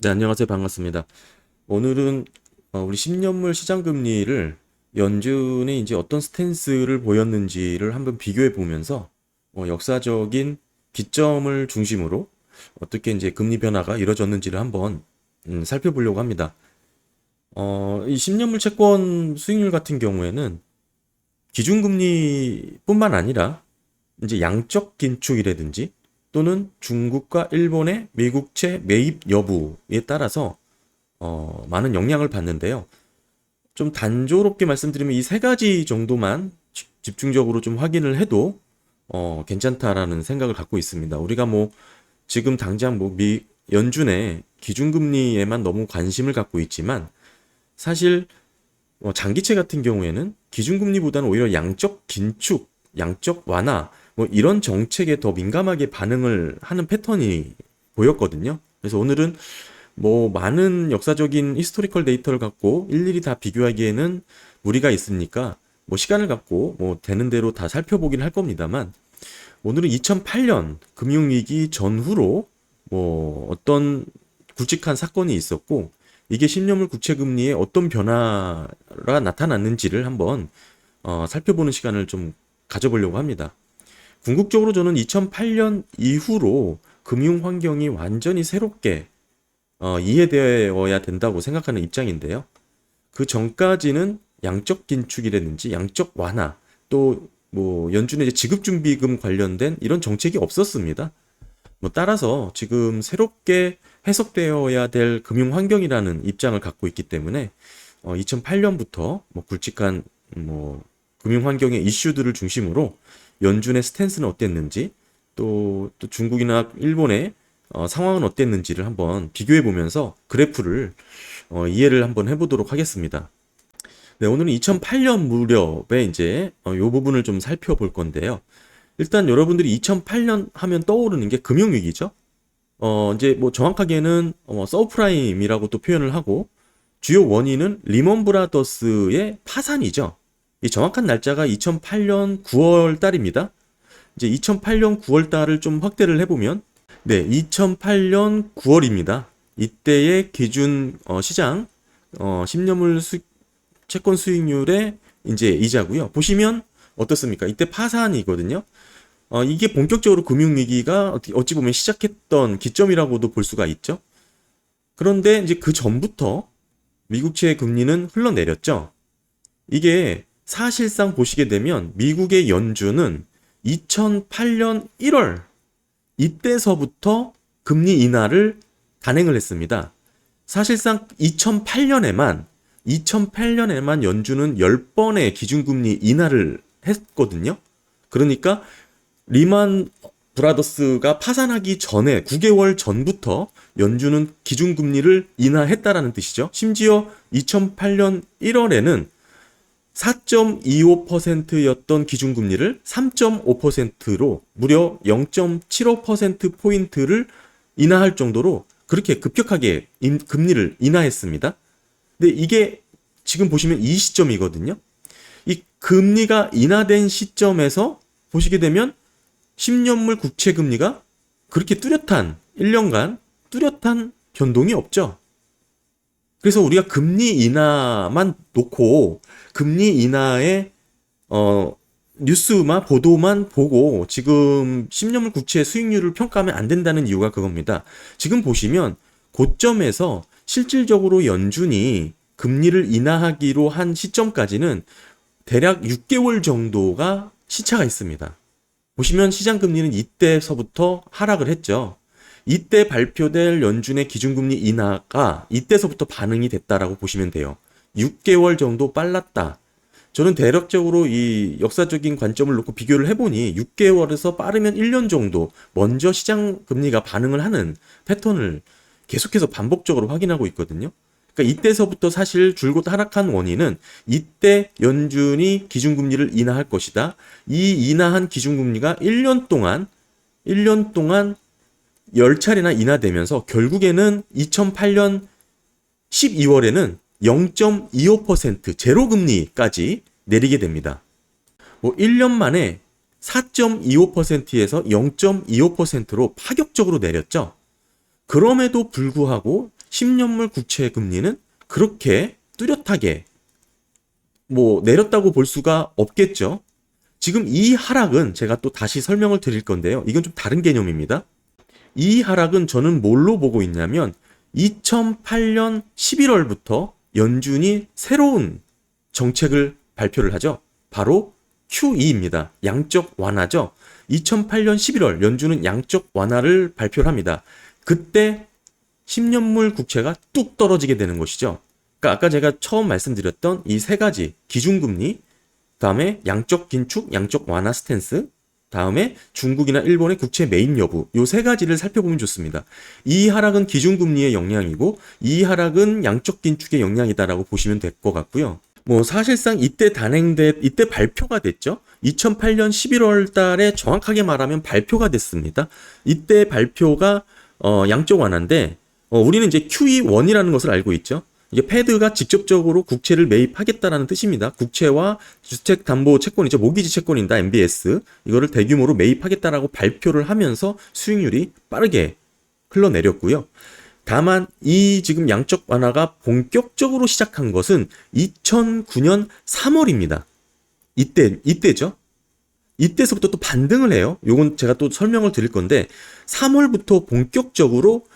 네, 안녕하세요. 반갑습니다. 오늘은 어, 우리 10년물 시장 금리를 연준이 이제 어떤 스탠스를 보였는지를 한번 비교해 보면서 어, 역사적인 기점을 중심으로 어떻게 이제 금리 변화가 이루어졌는지를 한번 음, 살펴보려고 합니다. 어, 이 10년물 채권 수익률 같은 경우에는 기준금리뿐만 아니라 이제 양적 긴축이라든지 또는 중국과 일본의 미국채 매입 여부에 따라서 어, 많은 영향을 받는데요. 좀 단조롭게 말씀드리면 이 세 가지 정도만 지- 집중적으로 좀 확인을 해도 어, 괜찮다라는 생각을 갖고 있습니다. 우리가 뭐 지금 당장 뭐 미, 연준의 기준금리에만 너무 관심을 갖고 있지만 사실 어, 장기채 같은 경우에는 기준금리보다는 오히려 양적 긴축, 양적 완화, 뭐 이런 정책에 더 민감하게 반응을 하는 패턴이 보였거든요. 그래서 오늘은 뭐 많은 역사적인 히스토리컬 데이터를 갖고 일일이 다 비교하기에는 무리가 있으니까 뭐 시간을 갖고 뭐 되는 대로 다 살펴보긴 할 겁니다만 오늘은 2008년 금융위기 전후로 뭐 어떤 굵직한 사건이 있었고 이게 10년물 국채 금리에 어떤 변화가 나타났는지를 한번 어, 살펴보는 시간을 좀 가져보려고 합니다. 궁극적으로 저는 2008년 이후로 금융 환경이 완전히 새롭게 어, 이해되어야 된다고 생각하는 입장인데요. 그 전까지는 양적 긴축이라든지 양적 완화 또 뭐 연준의 이제 지급 준비금 관련된 이런 정책이 없었습니다. 뭐 따라서 지금 새롭게 해석되어야 될 금융 환경이라는 입장을 갖고 있기 때문에 어, 2008년부터 뭐 굵직한 뭐 금융 환경의 이슈들을 중심으로 연준의 스탠스는 어땠는지 또, 또 중국이나 일본의 어, 상황은 어땠는지를 한번 비교해 보면서 그래프를 어, 이해를 한번 해보도록 하겠습니다. 네, 오늘은 2008년 무렵에 이제 어, 요 부분을 좀 살펴볼 건데요. 일단 여러분들이 2008년 하면 떠오르는 게 금융위기죠. 어, 이제 뭐 정확하게는 어, 서브프라임이라고 또 표현을 하고 주요 원인은 리먼 브라더스의 파산이죠. 이 정확한 날짜가 2008년 9월 달입니다. 이제 2008년 9월 달을 좀 확대를 해보면, 네, 2008년 9월입니다. 이때의 기준 어, 시장 어, 10년물 수, 채권 수익률의 이제 이자고요. 보시면 어떻습니까? 이때 파산이거든요. 어, 이게 본격적으로 금융위기가 어찌 보면 시작했던 기점이라고도 볼 수가 있죠. 그런데 이제 그 전부터 미국채 금리는 흘러내렸죠. 이게 사실상 보시게 되면 미국의 연준은 2008년 1월 이때서부터 금리 인하를 단행을 했습니다. 사실상 2008년에만 2008년에만 연준은 10번의 기준금리 인하를 했거든요. 그러니까 리만 브라더스가 파산하기 전에 9개월 전부터 연준은 기준금리를 인하했다라는 뜻이죠. 심지어 2008년 1월에는 4.25%였던 기준금리를 3.5%로 무려 0.75%포인트를 인하할 정도로 그렇게 급격하게 인- 금리를 인하했습니다. 근데 이게 지금 보시면 이 시점이거든요. 이 금리가 인하된 시점에서 보시게 되면 10년물 국채 금리가 그렇게 뚜렷한 1년간 뚜렷한 변동이 없죠. 그래서 우리가 금리 인하만 놓고 금리 인하의 어 뉴스만 보도만 보고 지금 10년물 국채 수익률을 평가하면 안 된다는 이유가 그겁니다. 지금 보시면 고점에서 실질적으로 연준이 금리를 인하하기로 한 시점까지는 대략 6개월 정도가 시차가 있습니다. 보시면 시장 금리는 이때서부터 하락을 했죠. 이때 발표될 연준의 기준금리 인하가 이때서부터 반응이 됐다라고 보시면 돼요. 6개월 정도 빨랐다. 저는 대략적으로 이 역사적인 관점을 놓고 비교를 해보니 6개월에서 빠르면 1년 정도 먼저 시장 금리가 반응을 하는 패턴을 계속해서 반복적으로 확인하고 있거든요. 그러니까 이때서부터 사실 줄곧 하락한 원인은 이때 연준이 기준금리를 인하할 것이다. 이 인하한 기준금리가 1년 동안 1년 동안 10차례나 인하되면서 결국에는 2008년 12월에는 0.25% 제로 금리까지 내리게 됩니다. 뭐 1년 만에 4.25%에서 0.25%로 파격적으로 내렸죠. 그럼에도 불구하고 10년물 국채 금리는 그렇게 뚜렷하게 뭐 내렸다고 볼 수가 없겠죠. 지금 이 하락은 제가 또 다시 설명을 드릴 건데요. 이건 좀 다른 개념입니다. 이 하락은 저는 뭘로 보고 있냐면 2008년 11월부터 연준이 새로운 정책을 발표를 하죠. 바로 QE입니다. 양적 완화죠. 2008년 11월 연준은 양적 완화를 발표를 합니다. 그때 10년물 국채가 뚝 떨어지게 되는 것이죠. 그러니까 아까 제가 처음 말씀드렸던 이 세 가지 기준금리, 다음에 양적 긴축, 양적 완화 스탠스, 다음에 중국이나 일본의 국채 매입 여부, 요 세 가지를 살펴보면 좋습니다. 이 하락은 기준금리의 영향이고, 이 하락은 양적 긴축의 영향이다라고 보시면 될 것 같고요. 뭐 사실상 이때 단행돼 이때 발표가 됐죠. 2008년 11월 달에 정확하게 말하면 발표가 됐습니다. 이때 발표가 어 양적 완화인데 어 우리는 이제 QE1이라는 것을 알고 있죠. 이게 패드가 직접적으로 국채를 매입하겠다라는 뜻입니다. 국채와 주택 담보 채권이죠. 모기지 채권입니다. MBS. 이거를 대규모로 매입하겠다라고 발표를 하면서 수익률이 빠르게 흘러내렸고요. 다만 이 지금 양적 완화가 본격적으로 시작한 것은 2009년 3월입니다. 이때 이때죠. 이때서부터 또 반등을 해요. 요건 제가 또 설명을 드릴 건데 3월부터 본격적으로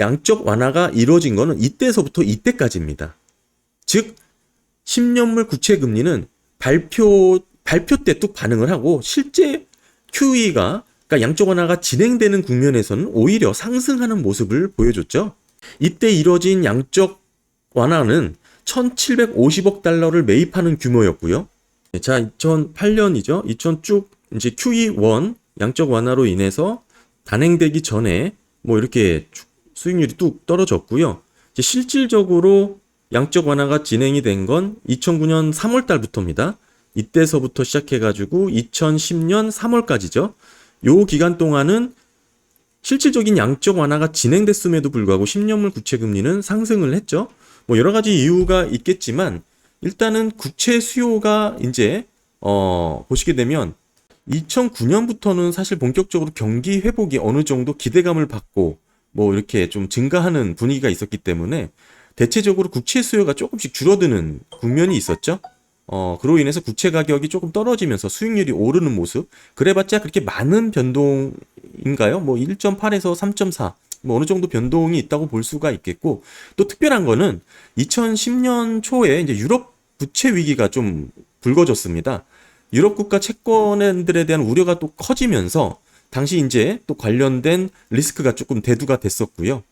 양적 완화가 이루어진 거는 이때서부터 이때까지입니다. 즉 10년물 국채 금리는 발표 발표 때 뚝 반응을 하고 실제 QE가 그러니까 양적 완화가 진행되는 국면에서는 오히려 상승하는 모습을 보여줬죠. 이때 이뤄진 양적 완화는 1,750억 달러를 매입하는 규모였고요. 자, 2008년이죠. 2000 쭉 이제 QE1 양적 완화로 인해서 단행되기 전에 뭐 이렇게 수익률이 뚝 떨어졌고요. 이제 실질적으로 양적 완화가 진행이 된 건 2009년 3월 달부터입니다. 이때서부터 시작해가지고 2010년 3월까지죠. 요 기간 동안은 실질적인 양적 완화가 진행됐음에도 불구하고 10년물 국채 금리는 상승을 했죠. 뭐 여러 가지 이유가 있겠지만 일단은 국채 수요가 이제 어 보시게 되면 2009년부터는 사실 본격적으로 경기 회복이 어느 정도 기대감을 받고 뭐 이렇게 좀 증가하는 분위기가 있었기 때문에 대체적으로 국채 수요가 조금씩 줄어드는 국면이 있었죠. 어, 그로 인해서 국채 가격이 조금 떨어지면서 수익률이 오르는 모습. 그래봤자 그렇게 많은 변동인가요? 뭐 1.8에서 3.4. 뭐 어느 정도 변동이 있다고 볼 수가 있겠고 또 특별한 거는 2010년 초에 이제 유럽 부채 위기가 좀 불거졌습니다. 유럽 국가 채권들에 대한 우려가 또 커지면서 당시 이제 또 관련된 리스크가 조금 대두가 됐었고요.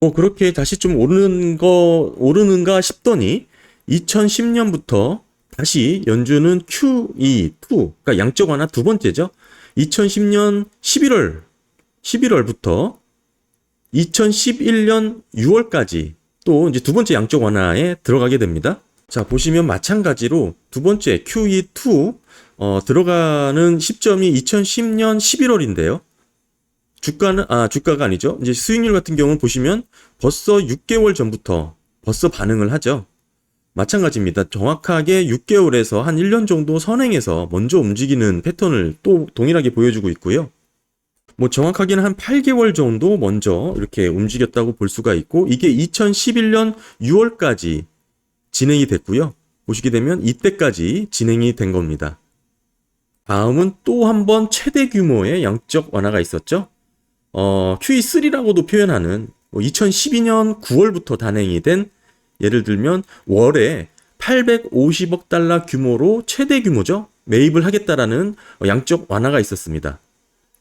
뭐 그렇게 다시 좀 오르는 거 오르는가 싶더니 2010년부터 다시 연준은 QE2, 그러니까 양적 완화 두 번째죠. 2010년 11월 11월부터 2011년 6월까지 또 이제 두 번째 양적 완화에 들어가게 됩니다. 자, 보시면 마찬가지로 두 번째 QE2 어, 들어가는 시점이 2010년 11월인데요. 주가는 아, 주가가 아니죠. 이제 수익률 같은 경우는 보시면 벌써 6개월 전부터 벌써 반응을 하죠. 마찬가지입니다. 정확하게 6개월에서 한 1년 정도 선행해서 먼저 움직이는 패턴을 또 동일하게 보여주고 있고요. 뭐 정확하게는 한 8개월 정도 먼저 이렇게 움직였다고 볼 수가 있고 이게 2011년 6월까지 진행이 됐고요. 보시게 되면 이때까지 진행이 된 겁니다. 다음은 또 한 번 최대 규모의 양적 완화가 있었죠. 어, QE3라고도 표현하는 2012년 뭐 9월부터 단행이 된 예를 들면 월에 850억 달러 규모로 최대 규모죠. 매입을 하겠다라는 양적 완화가 있었습니다.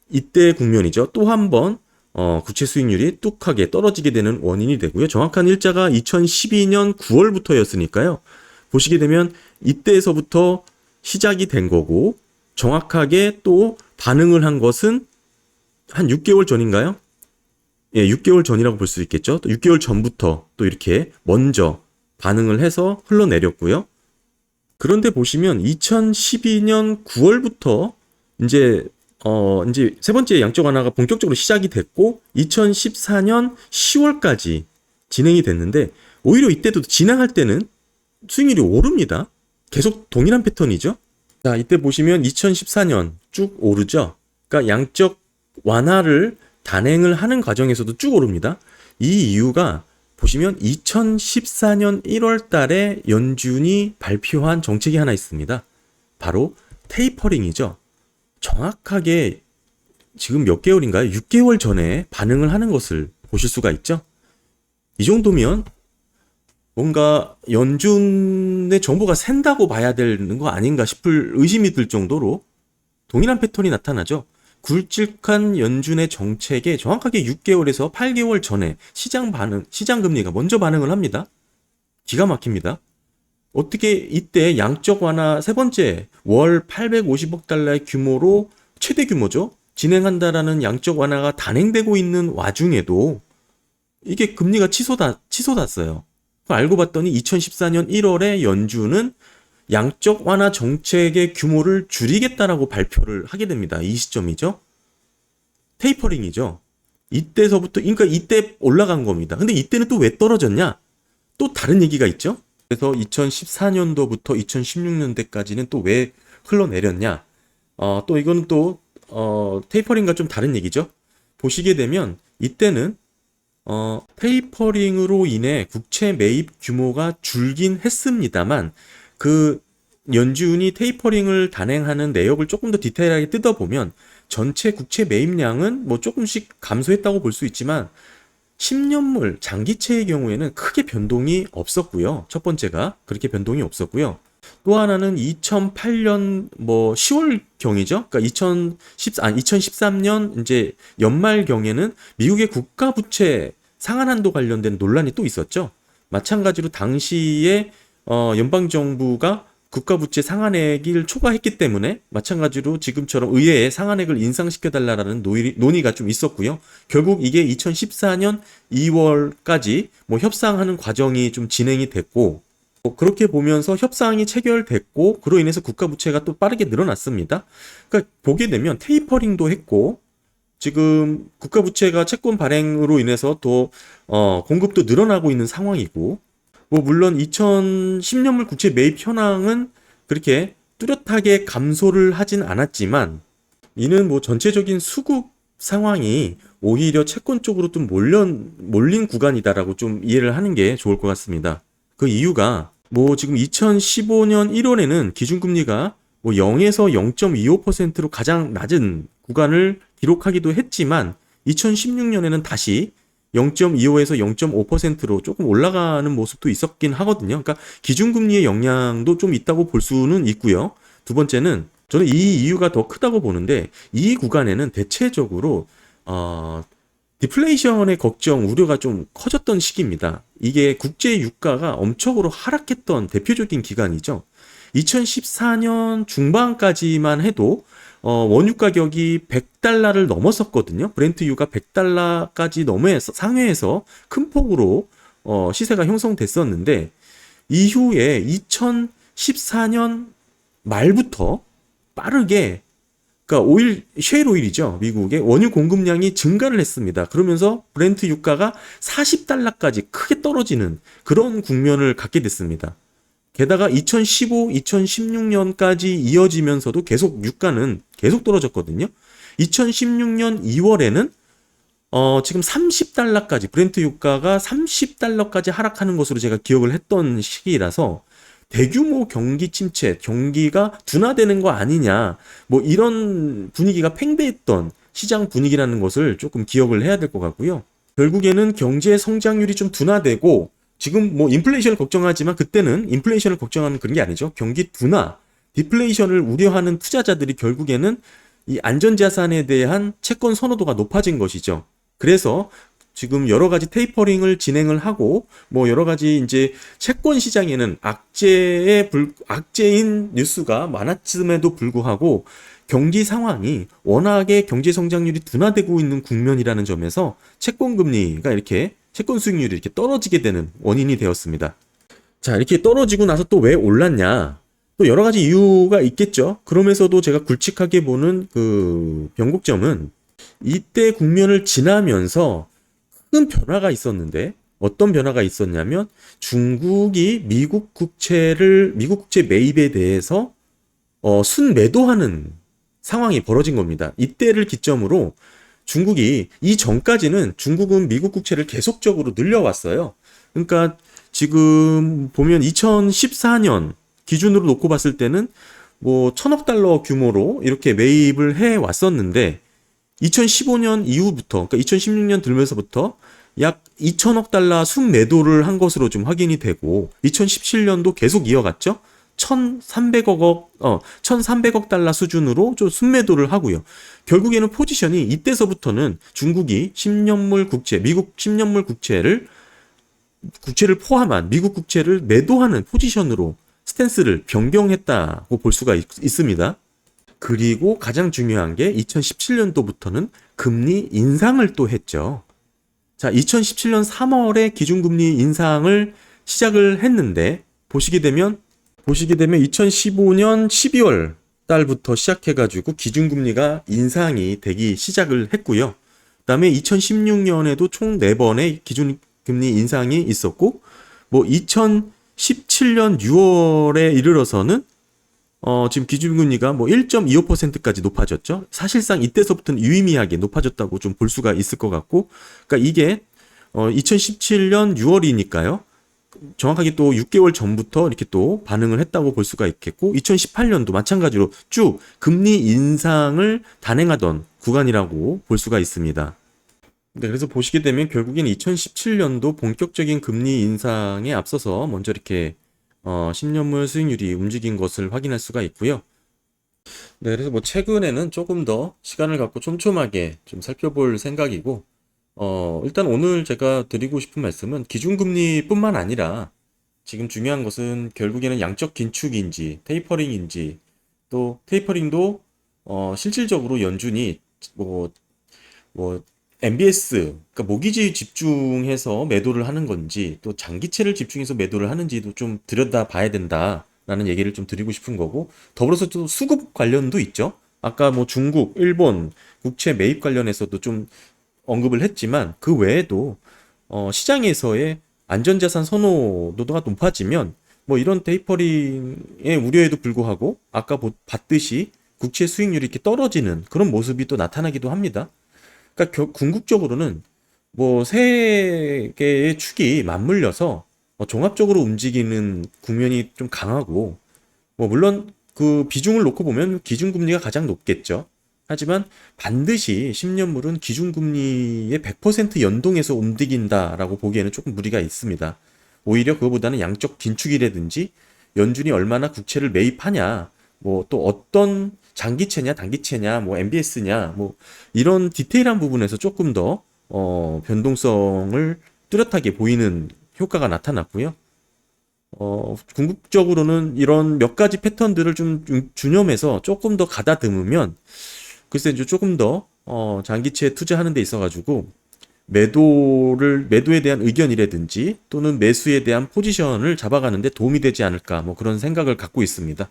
이때 국면이죠. 또 한번 어, 국채 수익률이 뚝하게 떨어지게 되는 원인이 되고요. 정확한 일자가 2012년 9월부터였으니까요. 보시게 되면 이때에서부터 시작이 된 거고 정확하게 또 반응을 한 것은 한 6개월 전인가요? 예, 6개월 전이라고 볼 수 있겠죠. 또 6개월 전부터 또 이렇게 먼저 반응을 해서 흘러내렸고요. 그런데 보시면 2012년 9월부터 이제 어 이제 세 번째 양적 완화가 본격적으로 시작이 됐고 2014년 10월까지 진행이 됐는데 오히려 이때도 진행할 때는 수익률이 오릅니다. 계속 동일한 패턴이죠. 자, 이때 보시면 2014년 쭉 오르죠. 그러니까 양적 완화를 단행을 하는 과정에서도 쭉 오릅니다. 이 이유가 보시면 2014년 1월 달에 연준이 발표한 정책이 하나 있습니다. 바로 테이퍼링이죠. 정확하게 지금 몇 개월인가요? 6개월 전에 반응을 하는 것을 보실 수가 있죠. 이 정도면 뭔가 연준의 정보가 샌다고 봐야 되는 거 아닌가 싶을 의심이 들 정도로 동일한 패턴이 나타나죠. 굵직한 연준의 정책에 정확하게 6개월에서 8개월 전에 시장 반응, 시장 금리가 먼저 반응을 합니다. 기가 막힙니다. 어떻게 이때 양적 완화 세 번째 월 850억 달러의 규모로 최대 규모죠. 진행한다라는 양적 완화가 단행되고 있는 와중에도 이게 금리가 치솟아, 치솟았어요. 알고 봤더니 2014년 1월에 연준은 양적 완화 정책의 규모를 줄이겠다라고 발표를 하게 됩니다. 이 시점이죠. 테이퍼링이죠. 이때서부터, 그러니까 이때 올라간 겁니다. 근데 이때는 또 왜 떨어졌냐? 또 다른 얘기가 있죠. 그래서 2014년도부터 2016년대까지는 또 왜 흘러내렸냐? 어, 또 이거는 또, 어, 테이퍼링과 좀 다른 얘기죠. 보시게 되면 이때는 어, 테이퍼링으로 인해 국채 매입 규모가 줄긴 했습니다만 그 연준이 테이퍼링을 단행하는 내역을 조금 더 디테일하게 뜯어보면 전체 국채 매입량은 뭐 조금씩 감소했다고 볼 수 있지만 10년물 장기채의 경우에는 크게 변동이 없었고요. 첫 번째가 그렇게 변동이 없었고요. 또 하나는 2008년 뭐 10월 경이죠. 그러니까 2010, 아, 2013년 이제 연말 경에는 미국의 국가 부채 상한 한도 관련된 논란이 또 있었죠. 마찬가지로 당시에 어, 연방 정부가 국가 부채 상한액을 초과했기 때문에 마찬가지로 지금처럼 의회에 상한액을 인상시켜 달라라는 논의가 좀 있었고요. 결국 이게 2014년 2월까지 뭐 협상하는 과정이 좀 진행이 됐고 뭐 그렇게 보면서 협상이 체결됐고 그로 인해서 국가 부채가 또 빠르게 늘어났습니다. 그러니까 보게 되면 테이퍼링도 했고 지금 국가 부채가 채권 발행으로 인해서 또 어, 공급도 늘어나고 있는 상황이고 뭐 물론 2010년물 국채 매입 현황은 그렇게 뚜렷하게 감소를 하진 않았지만 이는 뭐 전체적인 수급 상황이 오히려 채권 쪽으로 좀 몰려 몰린 구간이다라고 좀 이해를 하는 게 좋을 것 같습니다. 그 이유가 뭐 지금 2015년 1월에는 기준금리가 뭐 0에서 0.25%로 가장 낮은 구간을 기록하기도 했지만 2016년에는 다시 0.25에서 0.5%로 조금 올라가는 모습도 있었긴 하거든요. 그러니까 기준금리의 영향도 좀 있다고 볼 수는 있고요. 두 번째는 저는 이 이유가 더 크다고 보는데 이 구간에는 대체적으로 어, 디플레이션의 걱정, 우려가 좀 커졌던 시기입니다. 이게 국제 유가가 엄청으로 하락했던 대표적인 기간이죠. 2014년 중반까지만 해도 어, 원유 가격이 100달러를 넘었었거든요. 브렌트 유가 100달러까지 넘어서 상회에서 큰 폭으로 어, 시세가 형성됐었는데 이후에 2014년 말부터 빠르게 그러니까 오일 쉐일 오일이죠. 미국의 원유 공급량이 증가를 했습니다. 그러면서 브렌트 유가가 40달러까지 크게 떨어지는 그런 국면을 갖게 됐습니다. 게다가 2015, 2016년까지 이어지면서도 계속 유가는 계속 떨어졌거든요. 2016년 2월에는 어, 지금 30달러까지 브렌트 유가가 30달러까지 하락하는 것으로 제가 기억을 했던 시기라서 대규모 경기 침체, 경기가 둔화되는 거 아니냐, 뭐 이런 분위기가 팽배했던 시장 분위기라는 것을 조금 기억을 해야 될 것 같고요. 결국에는 경제 성장률이 좀 둔화되고 지금 뭐 인플레이션을 걱정하지만 그때는 인플레이션을 걱정하는 그런 게 아니죠. 경기 둔화, 디플레이션을 우려하는 투자자들이 결국에는 이 안전자산에 대한 채권 선호도가 높아진 것이죠. 그래서 지금 여러 가지 테이퍼링을 진행을 하고 뭐 여러 가지 이제 채권 시장에는 악재의 불 악재인 뉴스가 많았음에도 불구하고 경기 상황이 워낙에 경제 성장률이 둔화되고 있는 국면이라는 점에서 채권 금리가 이렇게 채권 수익률이 이렇게 떨어지게 되는 원인이 되었습니다. 자, 이렇게 떨어지고 나서 또 왜 올랐냐? 또 여러 가지 이유가 있겠죠. 그러면서도 제가 굵직하게 보는 그 변곡점은 이때 국면을 지나면서 큰 변화가 있었는데 어떤 변화가 있었냐면 중국이 미국 국채를 미국 국채 매입에 대해서 어, 순매도하는 상황이 벌어진 겁니다. 이때를 기점으로 중국이 이 전까지는 중국은 미국 국채를 계속적으로 늘려왔어요. 그러니까 지금 보면 2014년 기준으로 놓고 봤을 때는 뭐 천억 달러 규모로 이렇게 매입을 해 왔었는데 2015년 이후부터 그러니까 2016년 들면서부터 약 2천억 달러 순매도를 한 것으로 좀 확인이 되고 2017년도 계속 이어갔죠. 1,300억 어 1,300억 달러 수준으로 좀 순매도를 하고요. 결국에는 포지션이 이때서부터는 중국이 10년물 국채, 미국 10년물 국채를 국채를 포함한 미국 국채를 매도하는 포지션으로 스탠스를 변경했다고 볼 수가 있, 있습니다. 그리고 가장 중요한 게 2017년도부터는 금리 인상을 또 했죠. 자, 2017년 3월에 기준금리 인상을 시작을 했는데 보시게 되면 보시게 되면 2015년 12월 달부터 시작해가지고 기준금리가 인상이 되기 시작을 했고요. 그 다음에 2016년에도 총 4번의 기준금리 인상이 있었고 뭐 2017년 6월에 이르러서는 어, 지금 기준금리가 뭐 1.25%까지 높아졌죠. 사실상 이때서부터는 유의미하게 높아졌다고 좀 볼 수가 있을 것 같고, 그러니까 이게 어, 2017년 6월이니까요. 정확하게 또 6개월 전부터 이렇게 또 반응을 했다고 볼 수가 있겠고, 2018년도 마찬가지로 쭉 금리 인상을 단행하던 구간이라고 볼 수가 있습니다. 네, 그래서 보시게 되면 결국엔 2017년도 본격적인 금리 인상에 앞서서 먼저 이렇게 어, 10년물 수익률이 움직인 것을 확인할 수가 있고요. 네, 그래서 뭐 최근에는 조금 더 시간을 갖고 촘촘하게 좀 살펴볼 생각이고, 어, 일단 오늘 제가 드리고 싶은 말씀은 기준금리뿐만 아니라 지금 중요한 것은 결국에는 양적 긴축인지 테이퍼링인지 또 테이퍼링도 어, 실질적으로 연준이 뭐, 뭐 MBS, 그러니까 모기지 집중해서 매도를 하는 건지 또 장기채를 집중해서 매도를 하는지도 좀 들여다 봐야 된다라는 얘기를 좀 드리고 싶은 거고 더불어서 또 수급 관련도 있죠. 아까 뭐 중국, 일본 국채 매입 관련해서도 좀 언급을 했지만 그 외에도 어, 시장에서의 안전자산 선호도가 높아지면 뭐 이런 테이퍼링의 우려에도 불구하고 아까 보- 봤듯이 국채 수익률이 이렇게 떨어지는 그런 모습이 또 나타나기도 합니다. 그러니까 겨- 궁극적으로는 뭐 세 개의 축이 맞물려서 어, 종합적으로 움직이는 국면이 좀 강하고 뭐 물론 그 비중을 놓고 보면 기준금리가 가장 높겠죠. 하지만 반드시 10년물은 기준금리의 100% 연동해서 움직인다라고 보기에는 조금 무리가 있습니다. 오히려 그거보다는 양적 긴축이라든지 연준이 얼마나 국채를 매입하냐, 뭐 또 어떤 장기채냐, 단기채냐, 뭐 MBS냐, 뭐 이런 디테일한 부분에서 조금 더 어, 변동성을 뚜렷하게 보이는 효과가 나타났고요. 어, 궁극적으로는 이런 몇 가지 패턴들을 좀 주- 주념해서 조금 더 가다듬으면 글쎄 이제 조금 더 어, 장기채 투자하는 데 있어 가지고 매도를 매도에 대한 의견이라든지 또는 매수에 대한 포지션을 잡아가는데 도움이 되지 않을까 뭐 그런 생각을 갖고 있습니다.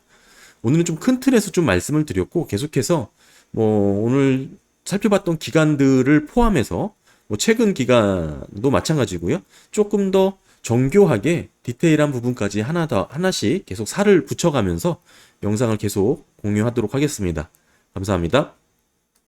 오늘은 좀 큰 틀에서 좀 말씀을 드렸고 계속해서 뭐 오늘 살펴봤던 기간들을 포함해서 뭐 최근 기간도 마찬가지고요. 조금 더 정교하게 디테일한 부분까지 하나 더 하나씩 계속 살을 붙여가면서 영상을 계속 공유하도록 하겠습니다. 감사합니다.